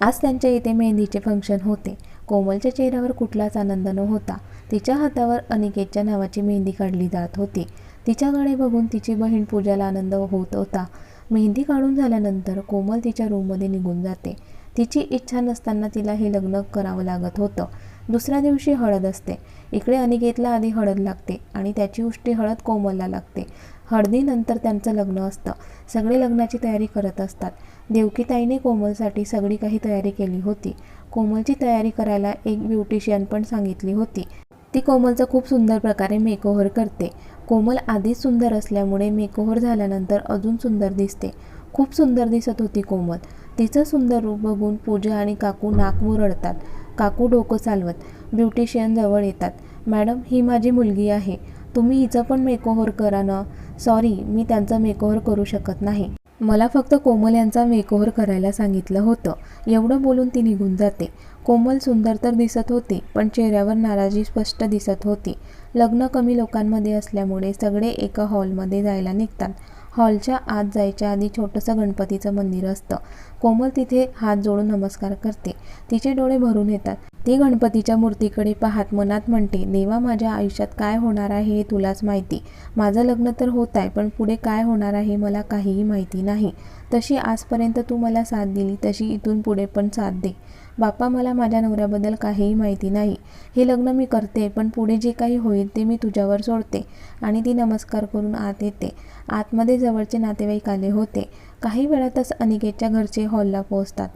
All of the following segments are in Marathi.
आज त्यांच्या इथे मेहंदीचे फंक्शन होते. कोमलच्या चेहऱ्यावर कुठलाच आनंद नव्हता तिच्या हातावर अनिकेतच्या नावाची मेहंदी काढली जात होती. तिच्याकडे बघून तिची बहीण पूजाला आनंद होत होता. मेहंदी काढून झाल्यानंतर कोमल तिच्या रूममध्ये निघून जाते. तिची इच्छा नसताना तिला हे लग्न करावं लागत होतं. दुसऱ्या दिवशी हळद असते. इकडे अनिकेतला आधी हळद लागते आणि त्याची उष्टी हळद कोमलला लागते. हळदीनंतर त्यांचं लग्न असतं. सगळे लग्नाची तयारी करत असतात. देवकीताईने कोमलसाठी सगळी काही तयारी केली होती. कोमलची तयारी करायला एक ब्युटिशियन पण सांगितली होती. ती कोमलचं खूप सुंदर प्रकारे मेकओव्हर करते. कोमल आधीच सुंदर असल्यामुळे मेकओव्हर झाल्यानंतर अजून सुंदर दिसते. खूप सुंदर दिसत होती कोमल. तिचं सुंदर रूप बघून पूजा आणि काकू नाक मुरडतात. काकू डोकं चालवत ब्युटिशियन जवळ येतात. मॅडम ही माझी मुलगी आहे. तुम्ही हिचं पण मेकओव्हर करा ना. सॉरी मी त्यांचा मेकओव्हर करू शकत नाही. मला फक्त कोमल यांचा मेकओव्हर करायला सांगितलं होतं. एवढं बोलून ती निघून जाते. कोमल सुंदर तर दिसत होती पण चेहऱ्यावर नाराजी स्पष्ट दिसत होती. लग्न कमी लोकांमध्ये असल्यामुळे सगळे एका हॉलमध्ये जायला निघतात. हॉलच्या आत जायच्या आधी छोटंसं गणपतीचं मंदिर असतं. कोमल तिथे हात जोडून नमस्कार करते. तिचे डोळे भरून येतात. ती गणपतीच्या मूर्तीकडे पाहत मनात म्हणते देवा माझ्या आयुष्यात काय होणार आहे हे तुलाच माहिती. माझं लग्न तर होत आहे पण पुढे काय होणार आहे मला काहीही माहिती नाही. तशी आजपर्यंत तू मला साथ दिली तशी इथून पुढे पण साथ दे. बाप्पा मला माझ्या नवऱ्याबद्दल काहीही माहिती नाही. हे लग्न मी करते पण पुढे जे काही होईल ते मी तुझ्यावर सोडते आणि ती नमस्कार करून आत येते. आतमध्ये जवळचे नातेवाईक आले होते. काही वेळातच अनिकेतच्या घरचे हॉलला पोहोचतात.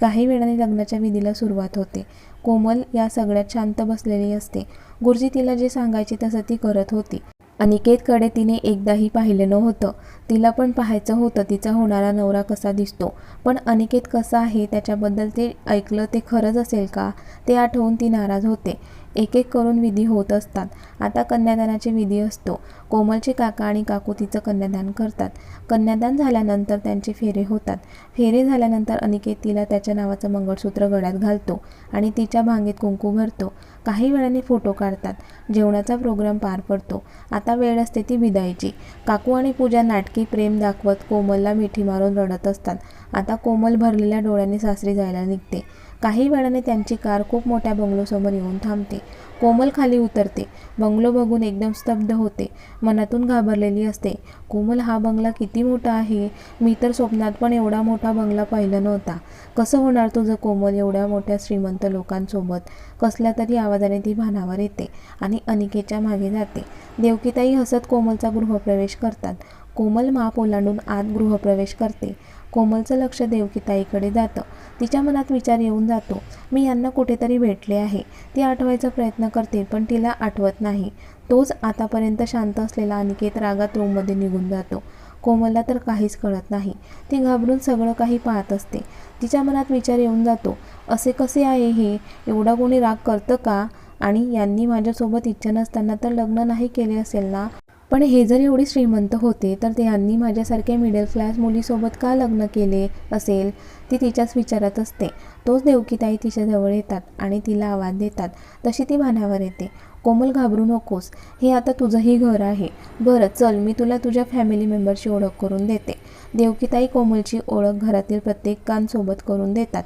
काही वेळाने लग्नाच्या विधीला सुरुवात होते. कोमल या सगळ्यात शांत बसलेली असते. गुरुजी तिला जे सांगायचे तसं ती करत होती. अनिकेतकडे तिने एकदाही पाहिलं नव्हतं. तिला पण पाहायचं होतं तिचा होणारा नवरा कसा दिसतो. पण अनिकेत कसा आहे त्याच्याबद्दल ते ऐकलं ते खरंच असेल का? ते आठवून ती नाराज होते. एक एक करून विधी होत असतात. आता कन्यादानाचे विधी असतो. कोमलचे काका आणि काकू तिचं कन्यादान करतात. कन्यादान झाल्यानंतर त्यांचे फेरे होतात. फेरे झाल्यानंतर अनिकेत तिला त्याच्या नावाचं मंगळसूत्र गळ्यात घालतो आणि तिच्या भांगेत कुंकू भरतो. काही वेळाने फोटो काढतात. जेवणाचा प्रोग्राम पार पडतो. आता वेळ असते ती विदायची. काकू आणि पूजा नाटकी प्रेम दाखवत कोमलला मिठी मारून रडत असतात. आता कोमल भरलेल्या डोळ्याने सासरी जायला निघते. काही वेळाने त्यांची कार खूप मोठ्या बंगलोसमोर येऊन थांबते. कोमल खाली उतरते. बंगलो बघून एकदम स्तब्ध होते. मनातून घाबरलेली असते. कोमल हा बंगला किती मोठा आहे? मी तर स्वप्नात पण एवढा मोठा बंगला पाहिला नव्हता. कसं होणार तुझं कोमल एवढ्या मोठ्या श्रीमंत लोकांसोबत? कसल्या तरी आवाजाने ती भानावर येते आणि अनिकेच्या मागे जाते. देवकीताई हसत कोमलचा गृहप्रवेश करतात. कोमल माप ओलांडून आत गृहप्रवेश करते. कोमलचं लक्ष देवकीताईकडे जातं. तिच्या मनात विचार येऊन जातो मी यांना कुठेतरी भेटले आहे. ती आठवायचा प्रयत्न करते पण तिला आठवत नाही. तोच आतापर्यंत शांत असलेला अनिकेत रागात रूममध्ये निघून जातो. कोमलला तर काहीच कळत नाही. ती घाबरून सगळं काही पाहत असते. तिच्या मनात विचार येऊन जातो असे कसे आहे हे? एवढा कोणी राग करतं का? आणि यांनी माझ्यासोबत इच्छा नसताना तर लग्न नाही केले असेल ना? पण हे जर एवढे श्रीमंत होते तर त्यांनी माझ्यासारख्या मिडल क्लास मुलीसोबत का लग्न केले असेल ती तिच्याच विचारात असते. तोच देवकीताई तिच्याजवळ येतात आणि तिला आवाज देतात. तशी ती भानावर येते. कोमल घाबरू नकोस. हे आता तुझंही घर आहे. बरं चल मी तुला तुझ्या फॅमिली मेंबरची ओळख करून देते. देवकीताई कोमलची ओळख घरातील प्रत्येकांसोबत करून देतात.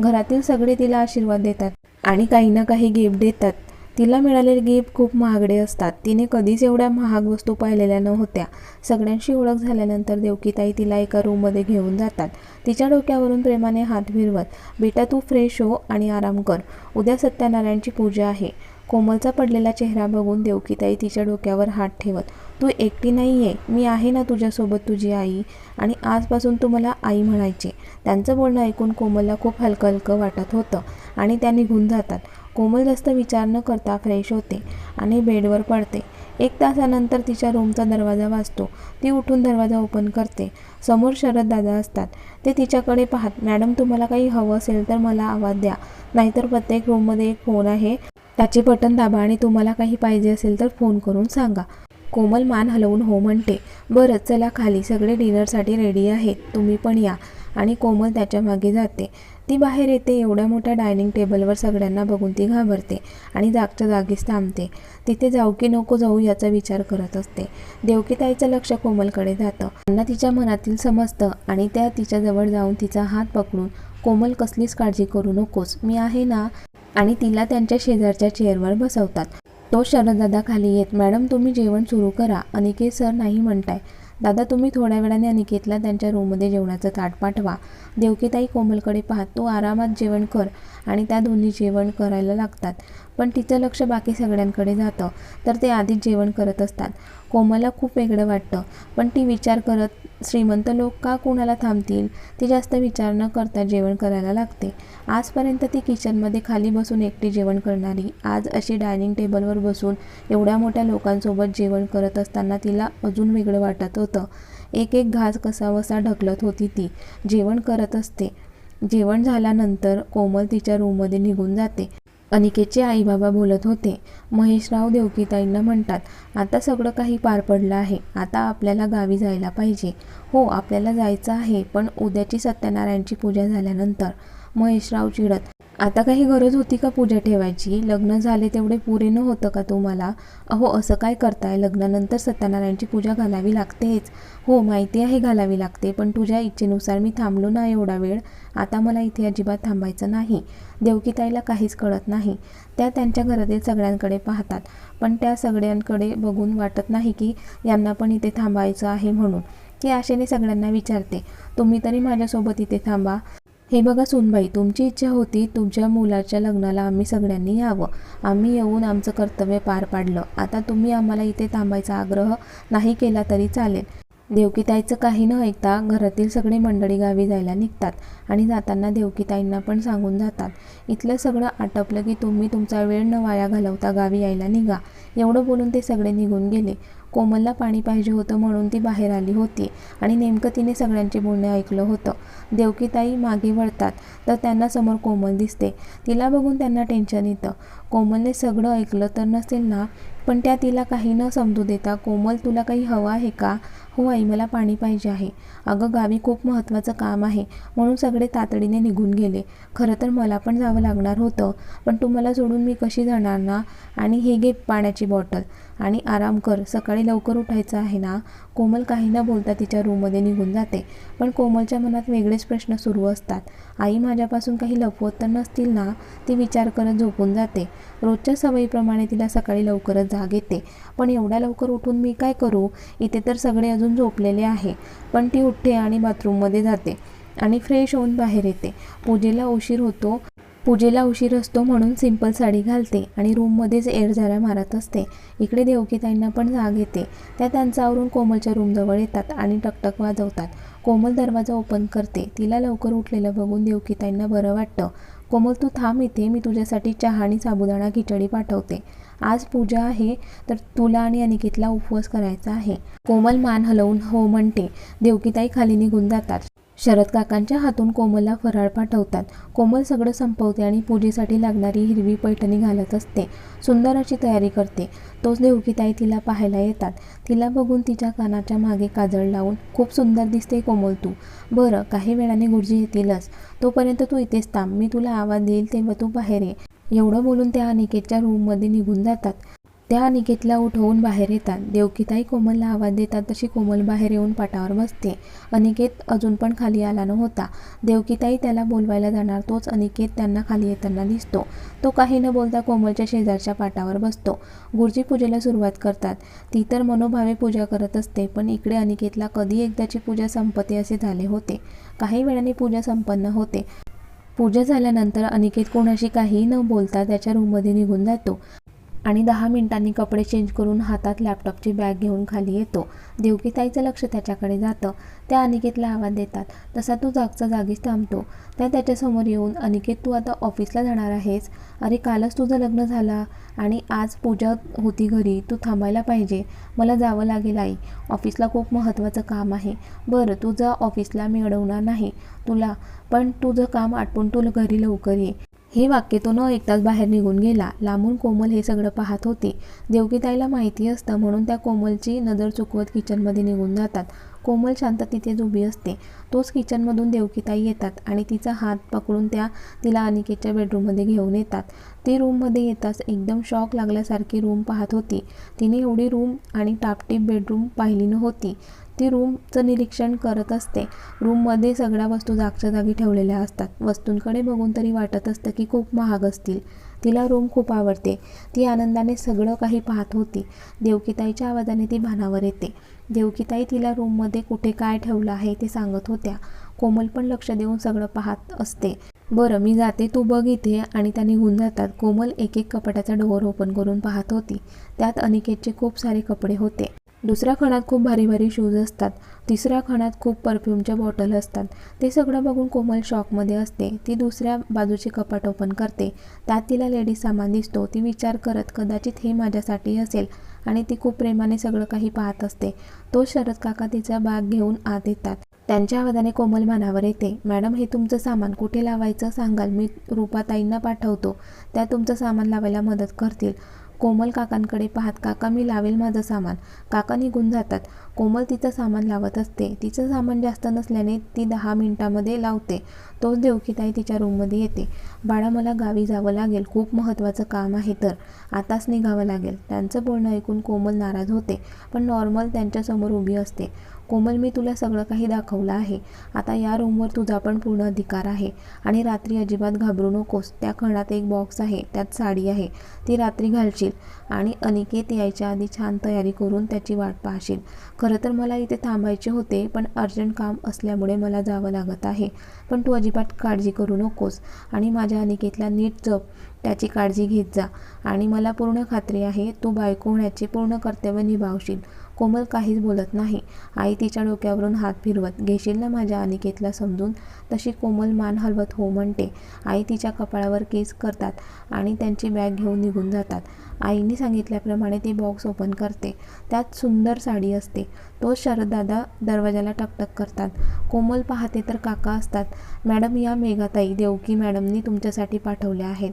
घरातील सगळे तिला आशीर्वाद देतात आणि काही ना काही गिफ्ट देतात. तिला मिळालेले गिफ्ट खूप महागडे असतात. तिने कधीच एवढ्या महाग वस्तू पाहिलेल्या नव्हत्या सगळ्यांशी ओळख झाल्यानंतर देवकीताई तिला एका रूममध्ये घेऊन जातात. तिच्या डोक्यावरून प्रेमाने हात फिरवत बेटा तू फ्रेश हो आणि आराम कर. उद्या सत्यनारायणची पूजा आहे. कोमलचा पडलेला चेहरा बघून देवकीताई तिच्या डोक्यावर हात ठेवत तू एकटी नाही आहे मी आहे ना तुझ्यासोबत तुझी आई. आणि आजपासून तू मला आई म्हणायची. त्यांचं बोलणं ऐकून कोमलला खूप हलकं हलकं वाटत होतं आणि त्या निघून जातात. कोमल जास्त विचार न करता फ्रेश होते आणि बेडवर पडते. एक तासानंतर तिच्या रूमचा दरवाजा वाजतो. ती उठून दरवाजा ओपन करते. समोर शरद दादा असतात. ते तिच्याकडे पाहत मॅडम तुम्हाला काही हवं असेल तर मला आवाज द्या. नाहीतर प्रत्येक रूममध्ये एक फोन आहे. त्याचे बटन दाबा आणि तुम्हाला काही पाहिजे असेल तर फोन करून सांगा. कोमल मान हलवून हो म्हणते बरं चला खाली. सगळे डिनरसाठी रेडी आहेत. तुम्ही पण या. आणि कोमल त्याच्यामागे जाते. ती बाहेर येते एवढ्या मोठ्या डायनिंग टेबलवर सगळ्यांना बघून ती घाबरते आणि जागच्या जागीच थांबते. तिथे जाऊ की नको जाऊ याचा विचार करत असते. देवकीताईचं लक्ष कोमलकडे जातं. त्यांना तिच्या मनातील समजतं आणि त्या तिच्याजवळ जाऊन तिचा हात पकडून कोमल कसलीच काळजी करू नकोस. मी आहे ना? आणि तिला त्यांच्या शेजारच्या चेअरवर बसवतात. तो शरददादा खाली येत. मॅडम तुम्ही जेवण सुरू करा. अनिकेत सर नाही म्हणताय. दादा तुम्ही थोड्या वेळाने अनिकेतला त्यांच्या रूममध्ये जेवणाचं ताट पाठवा. देवकीताई कोमलकडे पाहत तो आरामात जेवण कर आणि त्या दोन्ही जेवण करायला लागतात. पण तिचं लक्ष बाकी सगळ्यांकडे जातं. तर ते आधीच जेवण करत असतात. कोमलला खूप वेगळं वाटतं. पण ती विचार करत श्रीमंत लोक का कुणाला थांबतील? ती जास्त विचार न करता जेवण करायला लागते. आजपर्यंत ती किचनमध्ये खाली बसून एकटी जेवण करणारी. आज अशी डायनिंग टेबलवर बसून एवढ्या मोठ्या लोकांसोबत जेवण करत असताना तिला अजून वेगळं वाटत होतं. एक एक घास कसावसा ढकलत होती ती. जेवण करत असते. जेवण झाल्यानंतर कोमल तिच्या रूममध्ये निघून जाते. अनिकेतचे आईबाबा बोलत होते महेशराव देवकीताईंना म्हणतात आता सगळं काही पार पडलं आहे आता आपल्याला गावी जायला पाहिजे. हो आपल्याला जायचं आहे पण उद्याची सत्यनारायणची पूजा झाल्यानंतर महेशराव चिडत आता काही गरज होती का पूजा ठेवायची? लग्न झाले तेवढे पुरे न होतं का तुम्हाला? अहो असं काय करताय? लग्नानंतर सत्यनारायणची पूजा घालावी लागतेच. हो माहिती आहे घालावी लागते पण तुझ्या इच्छेनुसार मी थांबलो ना एवढा वेळ. आता मला इथे अजिबात थांबायचं नाही. देवकीताईला काहीच कळत नाही. त्या त्यांच्या घरातील सगळ्यांकडे पाहतात पण त्या सगळ्यांकडे बघून वाटत नाही की यांना पण इथे थांबायचं आहे म्हणून. ती आशेने सगळ्यांना विचारते तुम्ही तरी माझ्यासोबत इथे थांबा. हे बघा सुनबाई तुमची इच्छा होती तुमच्या मुलाच्या लग्नाला आम्ही सगळ्यांनी यावं. आम्ही येऊन आमचं कर्तव्य पार पाडलं. आता तुम्ही आम्हाला इथे थांबायचा आग्रह नाही केला तरी चालेल. देवकीताईचं काही न ऐकता घरातील सगळे मंडळी गावी जायला निघतात आणि जाताना देवकीताईंना पण सांगून जातात. इथलं सगळं आटपलं की तुम्ही तुमचा वेळ न वाया घालवता गावी यायला निघा. एवढं बोलून ते सगळे निघून गेले. कोमलला पाणी पाहिजे होतं म्हणून ती बाहेर आली होती आणि नेमकं तिने सगळ्यांचे बोलणे ऐकलं होतं. देवकीताई मागे वळतात तर त्यांना समोर कोमल दिसते. तिला बघून त्यांना टेन्शन येतं. कोमलने सगळं ऐकलं तर नसेल ना? पण त्या तिला काही न समजू देता कोमल तुला काही हवं आहे का? हो आई मला पाणी पाहिजे आहे. अगं गावी खूप महत्त्वाचं काम आहे म्हणून सगळे तातडीने निघून गेले. खरं तर मला पण जावं लागणार होतं पण तुम्हाला सोडून मी कशी जाणार ना? आणि हे घे पाण्याची बॉटल. आणि आराम कर. सकाळी लवकर उठायचं आहे ना? कोमल काही न बोलता तिच्या रूममध्ये निघून जाते. पण कोमलच्या मनात वेगळेच प्रश्न सुरू असतात. आई माझ्यापासून काही लपवत तर नसतील ना? ती विचार करत झोपून जाते. रोजच्या सवयीप्रमाणे तिला सकाळी लवकरच जाग येते. पण एवढ्या लवकर उठून मी काय करू? इथे तर सगळे अजून झोपलेले आहे. पण ती उठते आणि बाथरूममध्ये जाते आणि फ्रेश होऊन बाहेर येते. पूजेला उशीर होतो. पूजेला उशीर असतो म्हणून सिंपल साडी घालते आणि रूममध्येच एअरझाऱ्या मारत असते. इकडे देवकीताईंना पण जाग येते. त्या त्यांचा आवरून कोमलच्या रूमजवळ येतात आणि टकटक वाजवतात. कोमल दरवाजा ओपन करते. तिला लवकर उठलेलं बघून देवकीताईंना बरं वाटतं. कोमल तू थांब इथे. मी तुझ्यासाठी चहा आणि साबुदाणा खिचडी पाठवते. आज पूजा आहे तर तुला आणि अनिकेतला उपवास करायचा आहे. कोमल मान हलवून हो म्हणते. देवकीताई खाली निघून जातात. शरद काकांच्या हातून कोमलला फराळ पाठवतात. कोमल सगळं संपवते आणि पूजेसाठी लागणारी हिरवी पैठणी घालत असते. सुंदर अशी तयारी करते. तोच देवकीताई तिला पाहायला येतात. तिला बघून तिच्या कानाच्या मागे काजळ लावून खूप सुंदर दिसते कोमल तू. बरं काही वेळाने गुरुजी येतीलच. तोपर्यंत तू इथेच थांब. मी तुला आवाज देईल तेव्हा तू बाहेर ये. एवढं बोलून त्या अनिकेतच्या रूममध्ये निघून जातात. त्या अनिकेतला उठवून बाहेर येतात. देवकीताई कोमलला आवाज देतात तशी कोमल बाहेर येऊन पाटावर बसते. अनिकेत अजून पण खाली आला नव्हता. देवकीताई त्याला बोलवायला जाणार तोच अनिकेत त्यांना खाली येताना दिसतो. तो काही न बोलता कोमलच्या शेजारच्या पाटावर बसतो. गुरुजी पूजेला सुरुवात करतात. ती तर मनोभावे पूजा करत असते पण इकडे अनिकेतला कधी एकदाची पूजा संपते असे झाले होते. काही वेळाने पूजा संपन्न होते. पूजा झाल्यानंतर अनिकेत कोणाशी काही न बोलता त्याच्या रूममध्ये निघून जातो. आणि दहा मिनिटांनी कपडे चेंज करून हातात लॅपटॉपची बॅग घेऊन खाली येतो. देवकीताईचं लक्ष त्याच्याकडे जातं. त्या अनिकेतला आवाज देतात तसा तो जागचा जागीच थांबतो त्या त्याच्यासमोर येऊन अनिकेत तू आता ऑफिसला जाणार आहेस? अरे कालच तुझं लग्न झालं आणि आज पूजा होती घरी. तू थांबायला पाहिजे. मला जावं लागेल आई. ऑफिसला खूप महत्त्वाचं काम आहे. बरं तुझं ऑफिसला मी अडवणार नाही तुला पण तुझं काम आटपून तू घरी लवकर ये. हे वाक्य तो न ऐकताच बाहेर निघून गेला. लांबून कोमल हे सगळं पाहत होती. देवकीताईला माहिती असतं म्हणून त्या कोमलची नजर चुकवत किचनमध्ये निघून जातात. कोमल शांत तिथेच उभी असते. तोच किचनमधून देवकीताई येतात आणि तिचा हात पकडून त्या तिला अनिकेतच्या बेडरूममध्ये घेऊन येतात. ती रूममध्ये येताच एकदम शॉक लागल्यासारखी रूम पाहत होती. तिने एवढी रूम आणि टापटीप बेडरूम पाहिली नव्हती. ती रूमचं निरीक्षण करत असते. रूममध्ये सगळ्या वस्तू जागच्या जागी ठेवलेल्या असतात. वस्तूंकडे बघून तरी वाटत असतं की खूप महाग असतील. तिला रूम खूप आवडते. ती आनंदाने सगळं काही पाहत होती. देवकीताईच्या आवाजाने ती भानावर येते. देवकीताई तिला रूममध्ये कुठे काय ठेवलं आहे ते सांगत होत्या. कोमल पण लक्ष देऊन सगळं पाहत असते. बरं मी जाते तू बघ इथे. आणि त्या निघून जातात. कोमल एक एक कपाटाचा डोअर ओपन करून पाहत होती. त्यात अनिकेतचे खूप सारे कपडे होते. दुसऱ्या खणात खूप भारी भारी शूज असतात. तिसऱ्या खणात खूप परफ्यूमच्या बॉटल असतात. ते सगळं बघून कोमल शॉकमध्ये असते. ती दुसऱ्या बाजूचे कपाट ओपन करते. त्यात तिला लेडीज सामान दिसतो. ती विचार करत कदाचित हे माझ्यासाठी असेल. आणि ती खूप प्रेमाने सगळं काही पाहत असते. तो शरद काका तिचा बॅग घेऊन आत येतात. त्यांच्या आवाजाने कोमल मानावर येते. मॅडम हे तुमचं सामान कुठे लावायचं सांगाल? मी रूपाताईंना पाठवतो. त्या तुमचं सामान लावायला मदत करतील. कोमल काकांकडे पाहत काका मी लावेल माझं सामान. काका निघून जातात. कोमल तिचं सामान लावत असते. तिचं सामान जास्त नसल्याने ती दहा मिनिटामध्ये लावते. तोच देवकीताई तिच्या रूममध्ये येते. बाळा मला गावी जावं लागेल. खूप महत्त्वाचं काम आहे तर. आताच निघावं लागेल. त्यांचं बोलणं ऐकून कोमल नाराज होते पण नॉर्मल त्यांच्यासमोर उभी असते. कोमल मी तुला सगळं काही दाखवलं आहे. आता या रूमवर तुझा पण पूर्ण अधिकार आहे. आणि रात्री अजिबात घाबरू नकोस. त्या खणात एक बॉक्स आहे. त्यात साडी आहे. ती रात्री घालशील. आणि अनिकेत यायच्या आधी छान तयारी करून त्याची वाट पाहशील. खरं तर मला इथे थांबायचे होते पण अर्जंट काम असल्यामुळे मला जावं लागत आहे. पण तू अजिबात काळजी करू नकोस. आणि माझ्या अनिकेतला नीट जप. त्याची काळजी घेत जा. आणि मला पूर्ण खात्री आहे तू बायको होण्याचे पूर्ण कर्तव्य निभावशील. कोमल काहीच बोलत नाही. आई तिच्या डोक्यावरून हात फिरवत घेशील ना माझ्या अनिकेतला समजून? तशी कोमल मान हलवत हो म्हणते. आई तिच्या कपाळावर केस करतात आणि त्यांची बॅग घेऊन निघून जातात. आईने सांगितल्याप्रमाणे ती बॉक्स ओपन करते. त्यात सुंदर साडी असते. तो शरददादा दरवाजाला टकटक करतात. कोमल पाहते तर काका असतात मॅडम या मेघाताई देवकी मॅडमनी तुमच्यासाठी पाठवल्या आहेत.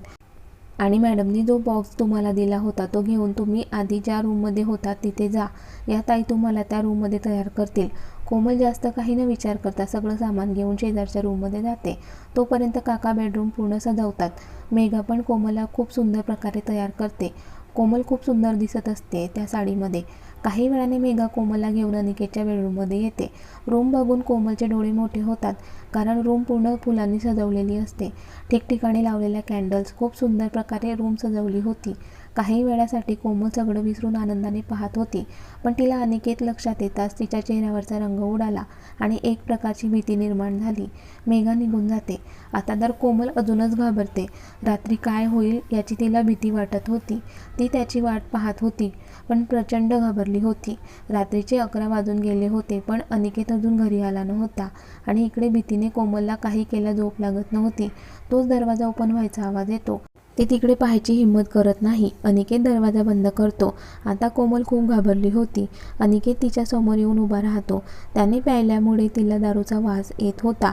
आणि मॅडमनी जो बॉक्स तुम्हाला दिला होता तो घेऊन तुम्ही आधी ज्या रूममध्ये होता तिथे जा. या ताई तुम्हाला त्या रूममध्ये तयार करतील. कोमल जास्त काही न विचार करता सगळं सामान घेऊन शेजारच्या रूममध्ये जाते. तोपर्यंत काका बेडरूम पूर्ण सजवतात. मेघा पण कोमलला खूप सुंदर प्रकारे तयार करते. कोमल खूप सुंदर दिसत असते त्या साडीमध्ये. काही वेळाने मेघा कोमलला घेऊन अनिकेतच्या बेडरूममध्ये येते. रूम बघून कोमलचे डोळे मोठे होतात कारण रूम पूर्ण फुलांनी सजवलेली असते. ठिकठिकाणी लावलेल्या कॅन्डल्स खूप सुंदर प्रकारे रूम सजवली होती. काही वेळासाठी कोमल सगळं विसरून आनंदाने पाहत होती. पण तिला अनिकेत लक्षात येताच तिच्या चेहऱ्यावरचा रंग उडाला आणि एक प्रकारची भीती निर्माण झाली. मेघा निघून जाते. आता तर कोमल अजूनच घाबरते. रात्री काय होईल याची तिला भीती वाटत होती. ती त्याची वाट पाहत होती पण प्रचंड घाबरली होती. रात्रीचे अकरा वाजून गेले होते पण अनिकेत अजून घरी आला नव्हता आणि इकडे भीतीने कोमलला काही केल्या झोप लागत नव्हती. तोच दरवाजा ओपन व्हायचा आवाज येतो. ते तिकडे पाहायची हिंमत करत नाही. अनिकेत दरवाजा बंद करतो. आता कोमल खूप घाबरली होती. अनिकेत तिच्या समोर येऊन उभा राहतो. त्याने प्यायल्यामुळे तिला दारूचा वास येत होता.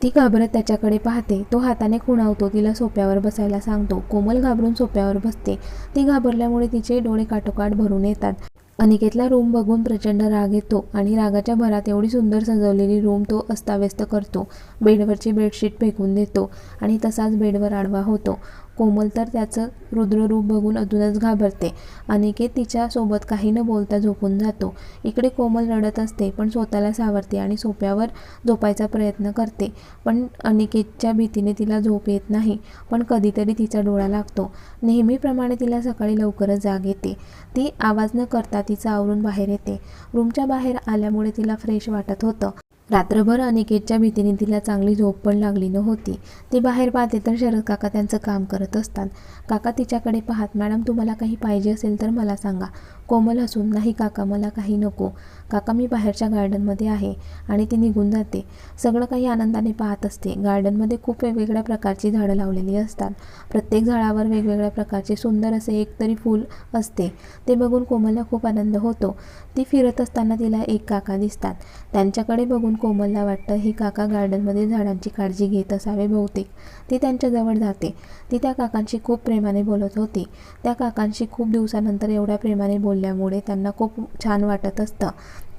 ती घाबरत त्याच्याकडे पाहते. तो हाताने खुणावतो. तिला सोप्यावर बसायला सांगतो. कोमल घाबरून सोप्यावर बसते. ती घाबरल्यामुळे तिचे डोळे काटोकाट भरून येतात. अनिकेतला रूम बघून प्रचंड राग येतो आणि रागाच्या भरात एवढी सुंदर सजवलेली रूम तो अस्ताव्यस्त करतो. बेडवरची बेडशीट फेकून देतो आणि तसाच बेडवर आडवा होतो. कोमल तर त्याचं रुद्ररूप बघून अजूनच घाबरते. अनिकेत तिच्यासोबत काही न बोलता झोपून जातो. इकडे कोमल रडत असते पण स्वतःला सावरते आणि सोप्यावर झोपायचा प्रयत्न करते. पण अनिकेतच्या भीतीने तिला झोप येत नाही पण कधीतरी तिचा डोळा लागतो. नेहमीप्रमाणे तिला सकाळी लवकरच जाग येते. ती आवाज न करता तिचा आवरून बाहेर येते. रूमच्या बाहेर आल्यामुळे तिला फ्रेश वाटत होतं. रात्रभर अनिकेतच्या भीतीने तिला चांगली झोप पण लागली नव्हती. ती बाहेर पाहते तर शरद काका त्यांचं काम करत असतात. काका तिच्याकडे पाहत. मॅडम तुम्हाला काही पाहिजे असेल तर मला सांगा. कोमल असून नाही काका मला काही नको. काका मी बाहेरच्या गार्डनमध्ये आहे आणि ती निघून जाते. सगळं काही आनंदाने पाहत असते. गार्डनमध्ये खूप वेगवेगळ्या प्रकारची झाडं लावलेली असतात. प्रत्येक झाडावर वेगवेगळ्या प्रकारचे सुंदर असे एक तरी फूल असते. ते बघून कोमलला खूप आनंद होतो. ती फिरत असताना तिला एक काका दिसतात. त्यांच्याकडे बघून कोमलला वाटतं ही काका गार्डनमध्ये झाडांची काळजी घेत असावे बहुतेक. ती त्यांच्याजवळ जाते. ती त्या काकांशी खूप प्रेमाने बोलत होती. त्या काकांशी खूप दिवसानंतर एवढ्या प्रेमाने बोल बोलल्यामुळे त्यांना खूप छान वाटत असतं.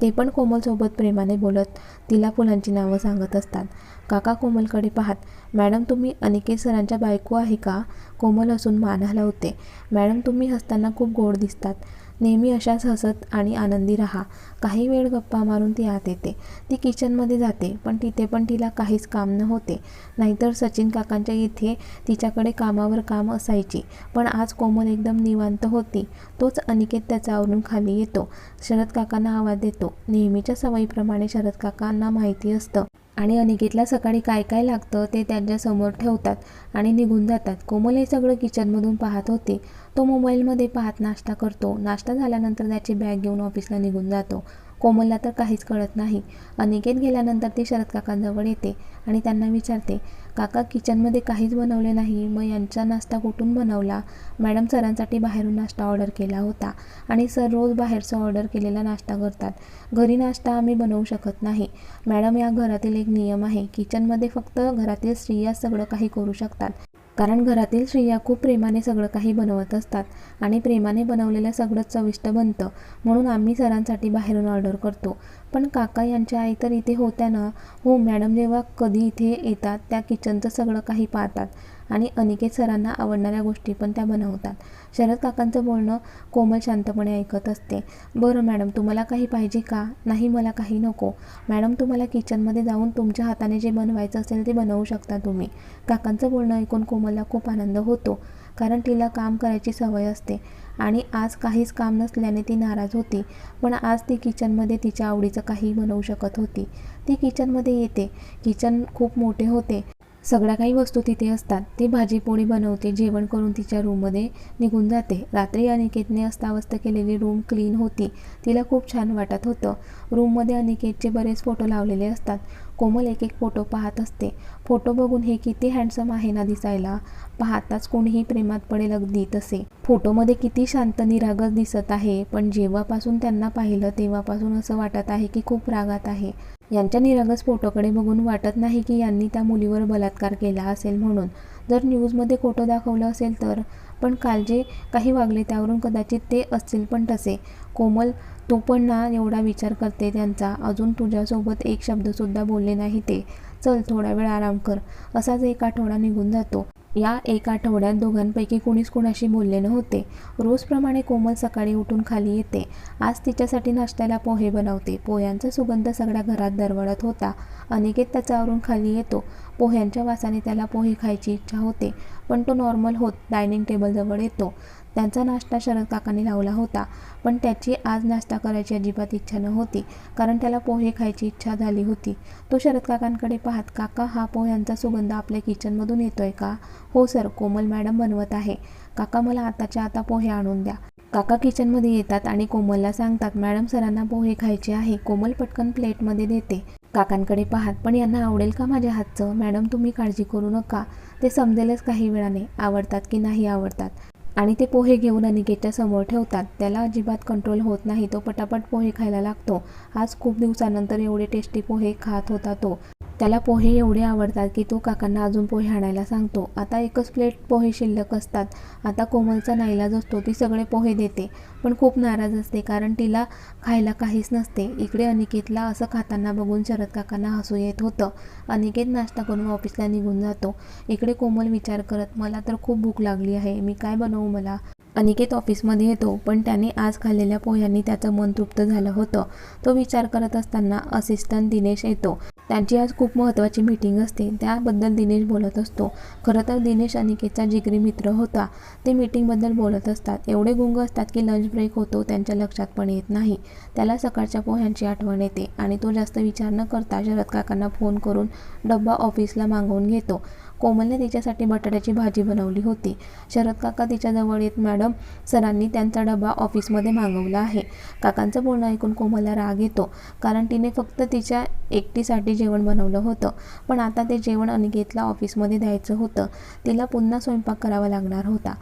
ते पण कोमलसोबत प्रेमाने बोलत तिला फुलांची नावं सांगत असतात. काका कोमलकडे पाहत मॅडम तुम्ही अनिकेत सरांच्या बायको आहे का? कोमल असून मान हलवते. मॅडम तुम्ही हसताना खूप गोड दिसतात. नेहमी अशाच हसत आणि आनंदी राहा. काही वेळ गप्पा मारून ती आत येते. ती किचनमध्ये जाते पण तिथे पण तिला काहीच काम न होते नाहीतर सचिन काकांच्या इथे तिच्याकडे कामावर काम असायची पण आज कोमल एकदम निवांत होती. तोच अनिकेत त्याचा आवरून खाली येतो. शरद काकांना आवाज देतो. नेहमीच्या सवयीप्रमाणे शरद काकांना माहिती असतं. आणि अनिकेतला सकाळी काय काय लागतं ते त्यांच्यासमोर ठेवतात आणि निघून जातात. कोमल हे सगळं किचनमधून पाहत होते. तो मोबाईलमध्ये पाहत नाश्ता करतो. नाश्ता झाल्यानंतर त्याची बॅग घेऊन ऑफिसला निघून जातो. कोमलला तर काहीच कळत नाही. अनिकेत गेल्यानंतर ती शरद काकांजवळ येते आणि त्यांना विचारते काका किचनमध्ये काहीच बनवले नाही. मग यांचा नाश्ता कुठून बनवला? मॅडम सरांसाठी बाहेरून नाश्ता ऑर्डर केला होता आणि सर रोज बाहेरचा ऑर्डर केलेला नाश्ता करतात. घरी नाश्ता आम्ही बनवू शकत नाही. मॅडम या घरातील एक नियम आहे. किचनमध्ये फक्त घरातील स्त्रिया सगळं काही करू शकतात. कारण घरातील स्त्रिया खूप प्रेमाने सगळं काही बनवत असतात आणि प्रेमाने बनवलेलं सगळंच चविष्ट बनतं. म्हणून आम्ही सरांसाठी बाहेरून ऑर्डर करतो. पण काका यांच्या आई तर इथे होत्या ना? हो मॅडम जेव्हा कधी इथे येतात त्या किचनचं सगळं काही पाहतात. आणि अनिकेत सरांना आवडणाऱ्या गोष्टी पण त्या बनवतात. शरद काकांचं बोलणं कोमल शांतपणे ऐकत असते. बरं मॅडम तुम्हाला काही पाहिजे का? नाही मला काही नको. मॅडम तुम्हाला किचनमध्ये जाऊन तुमच्या हाताने जे बनवायचं असेल ते बनवू शकता तुम्ही. काकांचं बोलणं ऐकून कोमलला खूप आनंद होतो कारण तिला काम करायची सवय असते आणि आज काहीच काम नसल्याने ती नाराज होती पण आज ती किचनमध्ये तिच्या आवडीचं काही बनवू शकत होती. ती किचनमध्ये येते. किचन खूप मोठे होते. सगळ्या काही वस्तू तिथे असतात. ती भाजी पोळी बनवते जेवण करून तिच्या रूममध्ये निघून जाते. रात्री अनिकेतने अस्ताव्यस्त केलेली रूम क्लीन होती. तिला खूप छान वाटत होतं. रूममध्ये अनिकेतचे बरेच फोटो लावलेले असतात. कोमल एक एक फोटो पाहत असते. फोटो बघून हे किती हँडसम आहे ना दिसायला. पाहताच कोणीही प्रेमात पडेल अगदी तसे. फोटोमध्ये किती शांत निरागस दिसत आहे पण जेव्हापासून त्यांना पाहिलं तेव्हापासून असं वाटत आहे की खूप रागात आहे. यांच्या निरागस फोटोकडे बघून वाटत नाही की यांनी त्या मुलीवर बलात्कार केला असेल म्हणून. जर न्यूजमध्ये खोटं दाखवलं असेल तर पण काल जे काही वागले त्यावरून कदाचित ते असतील पण तसे. कोमल तो पण ना एवढा विचार करते त्यांचा. अजून तुझ्यासोबत एक शब्दसुद्धा बोलले नाही ते. चल थोडा वेळ आराम कर. असाच एक आठवडा निघून जातो. या एक आठवड्यात दोघांपैकी कुणीच कुणाशी बोलले नव्हते. रोजप्रमाणे कोमल सकाळी उठून खाली येते. आज तिच्यासाठी नाश्त्याला पोहे बनवते. पोह्यांचा सुगंध सगळ्या घरात दरवळत होता. अनिकेत त्याच्यावरून खाली येतो. पोह्यांच्या वासाने त्याला पोहे खायची इच्छा होते पण तो नॉर्मल होत डायनिंग टेबलजवळ येतो. त्यांचा नाश्ता शरद काकांनी लावला होता पण त्याची आज नाश्ता करायची अजिबात इच्छा नव्हती कारण त्याला पोहे खायची इच्छा झाली होती. तो शरद काकांकडे पाहत काका हा पोह्यांचा सुगंध आपल्या किचनमधून येतोय का? हो सर कोमल मॅडम बनवत आहे. काका मला आताच्या आता पोहे आणून द्या. काका किचनमध्ये येतात आणि कोमलला सांगतात मॅडम सरांना पोहे खायचे आहे. कोमल पटकन प्लेटमध्ये देते. काकांकडे पाहत पण यांना आवडेल का माझ्या हातचं? मॅडम तुम्ही काळजी करू नका. ते समजेलच काही वेळाने आवडतात की नाही आवडतात. आणि ते पोहे घेऊन अनिकेतच्या समोर ठेवतात. त्याला अजिबात कंट्रोल होत नाही. तो पटापट पोहे खायला लागतो. आज खूप दिवसानंतर एवढे टेस्टी पोहे खात होता तो. त्याला पोहे एवढे आवडतात की तो काकांना अजून पोहे आणायला सांगतो. आता एकच प्लेट पोहे शिल्लक असतात. आता कोमलचा नाईलाज असतो ती सगळे पोहे देते. पण खूप नाराज असते कारण तिला खायला काहीच नसते. इकडे अनिकेतला असं खाताना बघून शरद काकांना हसू येत होतं. अनिकेत नाश्ता करून ऑफिसला निघून जातो. इकडे कोमल विचार करत मला तर खूप भूक लागली आहे. मी काय बनवू मला? अनिकेत ऑफिसमध्ये येतो पण त्याने आज खाल्लेल्या पोह्यांनी त्याचं मन तृप्त झालं होतं. तो विचार करत असताना असिस्टंट दिनेश येतो. त्यांची आज खूप महत्त्वाची मीटिंग असते त्याबद्दल दिनेश बोलत असतो. खरं तर दिनेश अनिकेतचा जिगरी मित्र होता. ते मीटिंगबद्दल बोलत असतात. एवढे गुंग असतात की लंच ब्रेक होतो त्यांच्या लक्षात पण येत नाही. त्याला सकाळच्या पोह्यांची आठवण येते आणि तो जास्त विचार न करता शरद काकांना फोन करून डब्बा ऑफिसला मागवून घेतो. कोमलने तिच्यासाठी बटाट्याची भाजी बनवली होती. शरद काका तिच्याजवळ येत मॅडम सरांनी त्यांचा डबा ऑफिसमध्ये मागवला आहे. काकांचं बोलणं ऐकून कोमलला राग येतो कारण तिने फक्त तिच्या एकटीसाठी जेवण बनवलं होतं. पण आता ते जेवण अनिकेतला ऑफिसमध्ये द्यायचं होतं. तिला पुन्हा स्वयंपाक करावा लागणार होता.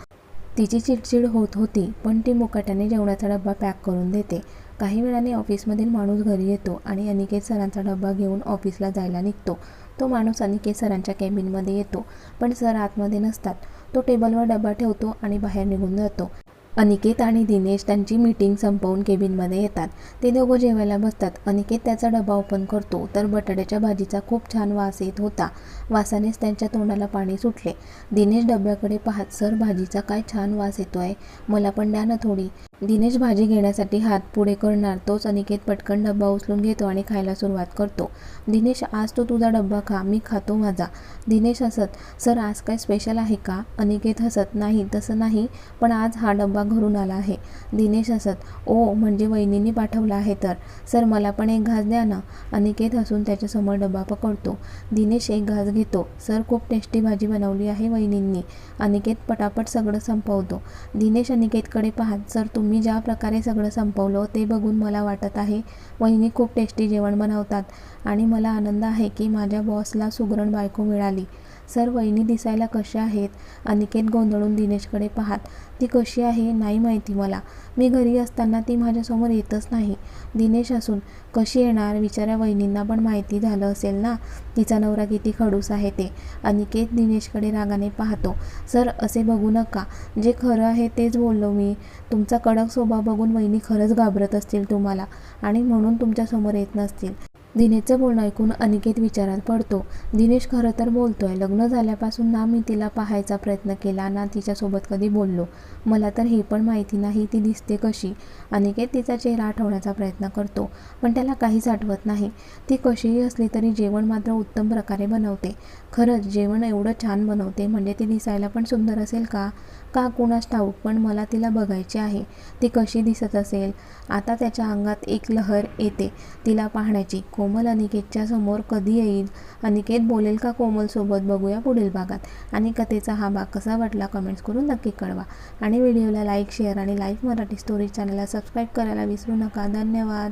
तिची चिडचिड होत होती पण ती मुकाट्याने जेवणाचा डब्बा पॅक करून देते. काही वेळाने ऑफिसमधील माणूस घरी येतो आणि अनिकेत सरांचा डब्बा घेऊन ऑफिसला जायला निघतो. तो माणूस अनिकेत सरांच्या कॅबिनमध्ये येतो. पण सर आतमध्ये नसतात. तो टेबलवर डबा ठेवतो आणि बाहेर निघून जातो. अनिकेत आणि दिनेश त्यांची मीटिंग संपवून केबिनमध्ये येतात. ते दोघं जेवायला बसतात. अनिकेत त्याचा डबा ओपन करतो. तर बटाट्याच्या भाजीचा खूप छान वास येत होता. वासानेच त्यांच्या तोंडाला पाणी सुटले. दिनेश डब्याकडे पाहत सर भाजीचा काय छान वास येतोय. मला पण द्या ना थोडी. दिनेश भाजी घेण्यासाठी हात पुढे करणार तोच अनिकेत पटकन डब्बा उचलून घेतो आणि खायला सुरुवात करतो. दिनेश आज तो तुझा डब्बा खा मी खातो माझा. दिनेश हसत सर आज काय स्पेशल आहे का? अनिकेत हसत नाही तसं नाही पण आज हा डब्बा घरून आला आहे. दिनेश हसत ओ म्हणजे वहिनीने पाठवला आहे तर? सर मला पण एक घास द्या ना. अनिकेत हसून त्याच्यासमोर डब्बा पकडतो. दिनेश एक घास घेतो सर खूप टेस्टी भाजी बनवली आहे वहिनींनी. अनिकेत पटापट सगळं संपवतो. दिनेश अनिकेतकडे पाहत सर तुम्ही ज्या प्रकारे सगळं संपवलं ते बघून मला वाटत आहे. वहिनी खूप टेस्टी जेवण बनवतात आणि मला आनंद आहे की माझ्या बॉसला सुगरण बायको मिळाली. सर वहिनी दिसायला कशा आहेत? अनिकेत गोंधळून दिनेशकडे पाहात ती कशी आहे नाही माहिती मला. मी घरी असताना ती माझ्यासमोर येतच नाही. दिनेश असून कशी येणार? विचारा वहिनींना पण माहिती झालं असेल ना? तिचा नवरा किती खडूस आहे ते. अनिकेत दिनेशकडे रागाने पाहतो सर असे बघू नका. जे खरं आहे तेच बोललो मी. तुमचा कडक स्वभाव बघून वहिनी खरंच घाबरत असतील तुम्हाला आणि म्हणून तुमच्यासमोर येत नसतील. दिनेशचं बोलणं ऐकून अनिकेत विचारात पडतो. दिनेश खरं तर बोलतोय लग्न झाल्यापासून ना मी तिला पाहायचा प्रयत्न केला ना तिच्यासोबत कधी बोललो. मला तर हे पण माहिती नाही ती दिसते कशी. अनिकेत तिचा चेहरा आठवण्याचा प्रयत्न करतो पण त्याला काहीच आठवत नाही. ती कशीही असली तरी जेवण मात्र उत्तम प्रकारे बनवते. खरंच जेवण एवढं छान बनवते म्हणजे ती दिसायला पण सुंदर असेल का? का कुणास ठाऊक पण मला तिला बघायची आहे. ती कशी दिसत असेल? आता त्याच्या अंगात एक लहर येते. तिला पाहण्याची कोमल अनिकेतच्या समोर कधी येईल? अनिकेत बोलेल का कोमलसोबत बघूया पुढील भागात. आणि कथेचा हा भाग कसा वाटला कमेंट्स करून नक्की कळवा. आणि व्हिडिओला लाईक शेअर आणि लाईक मराठी स्टोरी चॅनलला सबस्क्राईब करायला विसरू नका. धन्यवाद.